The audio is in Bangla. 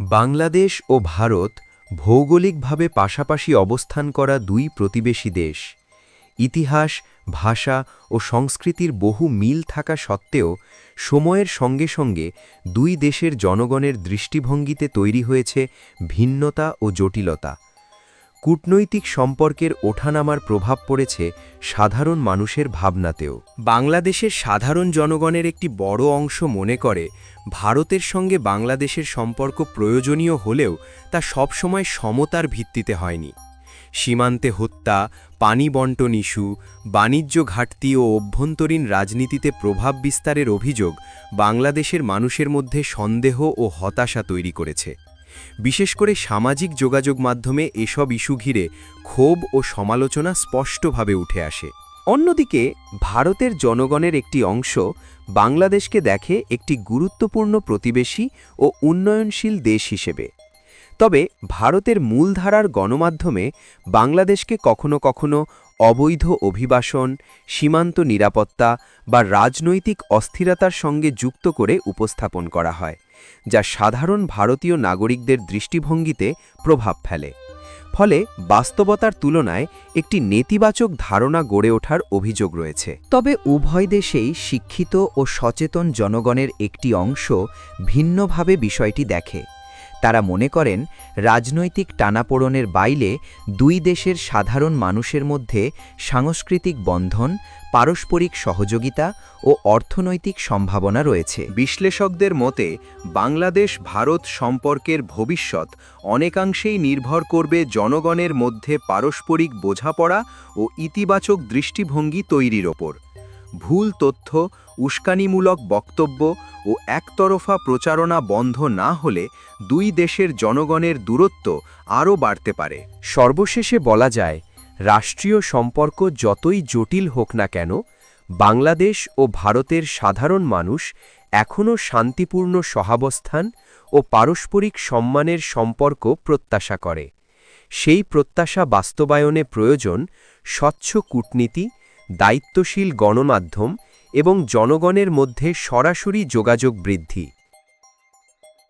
বাংলাদেশ ও ভারত ভৌগোলিকভাবে পাশাপাশি অবস্থান করা দুই প্রতিবেশী দেশ। ইতিহাস, ভাষা ও সংস্কৃতির বহু মিল থাকা সত্ত্বেও সময়ের সঙ্গে সঙ্গে দুই দেশের জনগণের দৃষ্টিভঙ্গিতে তৈরি হয়েছে ভিন্নতা ও জটিলতা। কূটনৈতিক সম্পর্কের ওঠানামার প্রভাব পড়েছে সাধারণ মানুষের ভাবনাতেও। বাংলাদেশের সাধারণ জনগণের একটি বড় অংশ মনে করে, ভারতের সঙ্গে বাংলাদেশের সম্পর্ক প্রয়োজনীয় হলেও তা সবসময় সমতার ভিত্তিতে হয়নি। সীমান্তে হত্যা, পানি বন্টন ইস্যু, বাণিজ্য ঘাটতি ও অভ্যন্তরীণ রাজনীতিতে প্রভাব বিস্তারের অভিযোগ বাংলাদেশের মানুষের মধ্যে সন্দেহ ও হতাশা তৈরি করেছে। বিশেষ করে সামাজিক যোগাযোগ মাধ্যমে এসব ইস্যু ঘিরে ক্ষোভ ও সমালোচনা স্পষ্টভাবে উঠে আসে। অন্যদিকে, ভারতের জনগণের একটি অংশ বাংলাদেশকে দেখে একটি গুরুত্বপূর্ণ প্রতিবেশী ও উন্নয়নশীল দেশ হিসেবে। তবে ভারতের মূলধারার গণমাধ্যমে বাংলাদেশকে কখনো কখনো অবৈধ অভিবাসন, সীমান্ত নিরাপত্তা বা রাজনৈতিক অস্থিরতার সঙ্গে যুক্ত করে উপস্থাপন করা হয়। যা সাধারণ ভারতীয় নাগরিকদের দৃষ্টিভঙ্গিতে প্রভাব ফেলে। ফলে বাস্তবতার তুলনায় একটি নেতিবাচক ধারণা গড়ে ওঠার অভিযোগ রয়েছে। তবে উভয় দেশেই শিক্ষিত ও সচেতন জনগণের একটি অংশ ভিন্নভাবে বিষয়টি দেখে। তারা মনে করেন, রাজনৈতিক টানাপোড়নের বাইলে দুই দেশের সাধারণ মানুষের মধ্যে সাংস্কৃতিক বন্ধন, পারস্পরিক সহযোগিতা ও অর্থনৈতিক সম্ভাবনা রয়েছে। বিশ্লেষকদের মতে, বাংলাদেশ ভারত সম্পর্কের ভবিষ্যৎ অনেকাংশেই নির্ভর করবে জনগণের মধ্যে পারস্পরিক বোঝাপড়া ও ইতিবাচক দৃষ্টিভঙ্গি তৈরির ওপর। ভুল তথ্য, উস্কানিমূলক বক্তব্য ও একতরফা প্রচারণা বন্ধ না হলে দুই দেশের জনগণের দূরত্ব আরও বাড়তে পারে। সর্বশেষে বলা যায়, রাষ্ট্রীয় সম্পর্ক যতই জটিল হোক না কেন, বাংলাদেশ ও ভারতের সাধারণ মানুষ এখনও শান্তিপূর্ণ সহাবস্থান ও পারস্পরিক সম্মানের সম্পর্ক প্রত্যাশা করে। সেই প্রত্যাশা বাস্তবায়নে প্রয়োজন স্বচ্ছ কূটনীতি দায়িত্বশীল গণমাধ্যম এবং জনগণের মধ্যে সরাসরি যোগাযোগ বৃদ্ধি।